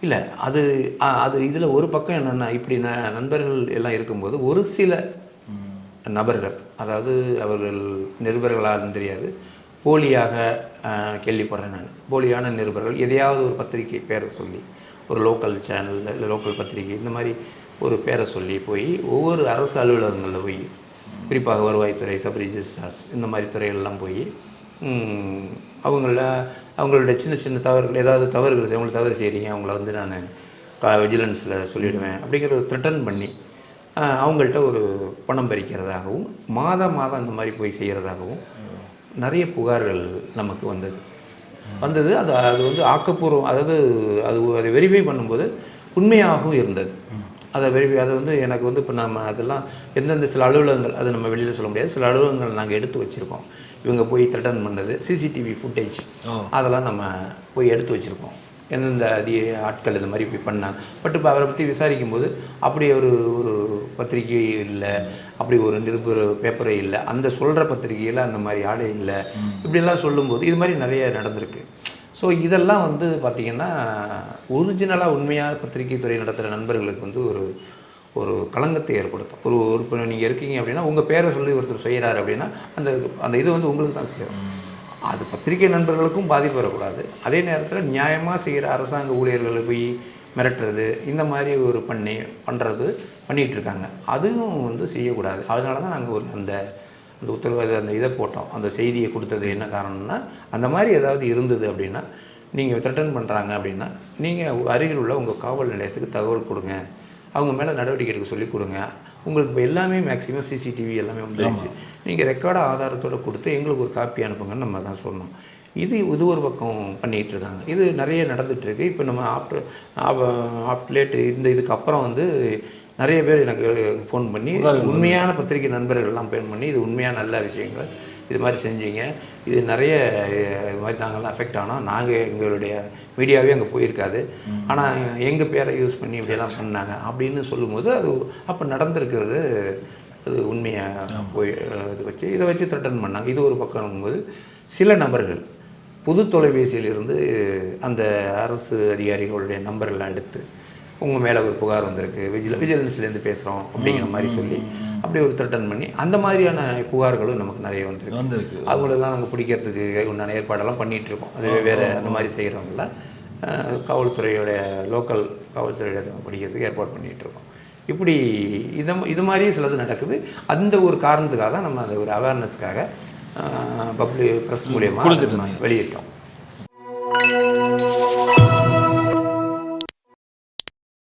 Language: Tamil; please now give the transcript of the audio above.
இல்லை அது அது இதில் ஒரு பக்கம் என்னென்னா இப்படி ந நண்பர்கள் எல்லாம் இருக்கும்போது ஒரு சில நபர்கள் அதாவது அவர்கள் நிருபர்களாக தெரியாது போலியாக கேள்விப்படுறேன் நான். போலியான நிருபர்கள் எதையாவது ஒரு பத்திரிகை பேரை சொல்லி ஒரு லோக்கல் சேனலில் இல்லை லோக்கல் பத்திரிகை இந்த மாதிரி ஒரு பேரை சொல்லி போய் ஒவ்வொரு அரசு அலுவலகங்களில் போய் குறிப்பாக வருவாய்த்துறை சப் ரிஜிஸ்ட்ரார்ஸ் இந்த மாதிரி துறையெல்லாம் போய் அவங்கள அவங்களோட சின்ன சின்ன தவறுகள் ஏதாவது தவறுகள் செய்- தவறு செய்கிறீங்க அவங்கள வந்து நான் கா விஜிலன்ஸில் சொல்லிவிடுவேன் அப்படிங்கிற த்ரிட்டன் பண்ணி அவங்கள்ட்ட ஒரு பணம் பறிக்கிறதாகவும் மாதம் மாதம் அந்த மாதிரி போய் செய்கிறதாகவும் நிறைய புகார்கள் நமக்கு வந்தது. வந்தது அது அது வந்து ஆக்கப்பூர்வம் அதாவது அது அதை வெரிஃபை பண்ணும்போது உண்மையாகவும் இருந்தது. அதை வெரிஃபை அதை வந்து எனக்கு வந்து இப்போ நம்ம அதெல்லாம் எந்தெந்த சில அலுவலகங்கள் அது நம்ம வெளியில் சொல்ல முடியாது. சில அலுவலகங்கள் நாங்கள் எடுத்து வச்சுருக்கோம். இவங்க போய் த்ரெட்டன் பண்ணது சிசிடிவி ஃபுட்டேஜ் அதெல்லாம் நம்ம போய் எடுத்து வச்சுருக்கோம். எந்தெந்த அதி ஆட்கள் இந்த மாதிரி போய் பண்ணாங்க. பட் இப்போ அவரை பற்றி விசாரிக்கும் போது அப்படி ஒரு ஒரு பத்திரிகை இல்லை அப்படி ஒரு நிருபர் பேப்பரே இல்லை. அந்த சொல்கிற பத்திரிகையில் அந்த மாதிரி ஆளே இல்லை. இப்படிலாம் சொல்லும்போது இது மாதிரி நிறைய நடந்திருக்கு. ஸோ இதெல்லாம் வந்து பார்த்திங்கன்னா ஒரிஜினலாக உண்மையாக பத்திரிகை துறை நடத்துகிற நண்பர்களுக்கு வந்து ஒரு ஒரு களங்கத்தை ஏற்படுத்தும். ஒரு ஒரு இப்போ நீங்கள் இருக்கீங்க அப்படின்னா உங்கள் பேரை சொல்லி ஒருத்தர் செய்கிறாரு அப்படின்னா அந்த அந்த இது வந்து உங்களுக்கு தான் சேரும். அது பத்திரிகை நண்பர்களுக்கும் பாதிப்பு வரக்கூடாது. அதே நேரத்தில் நியாயமாக செய்கிற அரசாங்க ஊழியர்களை போய் மிரட்டுறது இந்த மாதிரி ஒரு பண்ணி பண்ணுறது பண்ணிகிட்டு இருக்காங்க. அதுவும் வந்து செய்யக்கூடாது. அதனால தான் நாங்கள் ஒரு அந்த அந்த உத்தரவாத அந்த இதை போட்டோம். அந்த செய்தியை கொடுத்தது என்ன காரணம்னா அந்த மாதிரி ஏதாவது இருந்தது அப்படின்னா நீங்கள் த்ரெட்டன் பண்ணுறாங்க அப்படின்னா நீங்கள் அருகில் உள்ள உங்கள் காவல் நிலையத்துக்கு தகவல் கொடுங்க. அவங்க மேலே நடவடிக்கை எடுக்க சொல்லி கொடுங்க. உங்களுக்கு இப்போ எல்லாமே மேக்ஸிமம் சிசிடிவி எல்லாமே வந்துருச்சு. நீங்கள் ரெக்கார்டு ஆதாரத்தோடு கொடுத்து எங்களுக்கு ஒரு காப்பி அனுப்புங்கன்னு நம்ம தான் சொன்னோம் இது இது ஒரு பக்கம் பண்ணிகிட்டு இருக்காங்க. இது நிறைய நடந்துட்டு இருக்கு. இப்போ நம்ம ஆஃப்டர் ஆஃப்டர் லேட்டு இந்த இதுக்கு அப்புறம் வந்து நிறைய பேர் எனக்கு ஃபோன் பண்ணி உண்மையான பத்திரிகை நண்பர்கள் எல்லாம் ஃபோன் பண்ணி இது உண்மையான நல்ல விஷயங்கள் இது மாதிரி செஞ்சீங்க. இது நிறைய இது மாதிரி நாங்கள்லாம் அஃபெக்ட் ஆனோம். நாங்கள் எங்களுடைய மீடியாவே அங்கே போயிருக்காது. ஆனால் எங்கள் பேரை யூஸ் பண்ணி இப்படியெல்லாம் பண்ணாங்க அப்படின்னு சொல்லும்போது அது அப்போ நடந்திருக்கிறது அது உண்மையாக போய் இது வச்சு இதை வச்சு த்ரெட்டன் பண்ணாங்க. இது ஒரு பக்கம் போது சில நபர்கள் புது தொலைபேசியிலிருந்து அந்த அரசு அதிகாரிகளுடைய நம்பர்லாம் எடுத்து உங்கள் மேலே ஒரு புகார் வந்திருக்கு. விஜில விஜிலன்ஸ்லேருந்து பேசுகிறோம் அப்படிங்கிற மாதிரி சொல்லி அப்படி ஒரு த்ரெட்டன் பண்ணி அந்த மாதிரியான புகார்களும் நமக்கு நிறைய வந்திருக்கு. வந்திருக்கு. அவங்களெல்லாம் நாங்கள் பிடிக்கிறதுக்கு உண்டான ஏற்பாடெல்லாம் பண்ணிகிட்டு இருக்கோம் அதுவே வேறு அந்த மாதிரி செய்கிறவங்கள காவல்துறையோடைய லோக்கல் காவல்துறையோட பிடிக்கிறதுக்கு ஏற்பாடு பண்ணிகிட்டு இருக்கோம் இப்படி இதை இது மாதிரி சிலது நடக்குது. அந்த ஒரு காரணத்துக்காக தான் நம்ம அந்த ஒரு அவேர்னஸ்க்காக பப்ளிக் ப்ரெஸ் மூலியமாக வெளியிட்டோம்.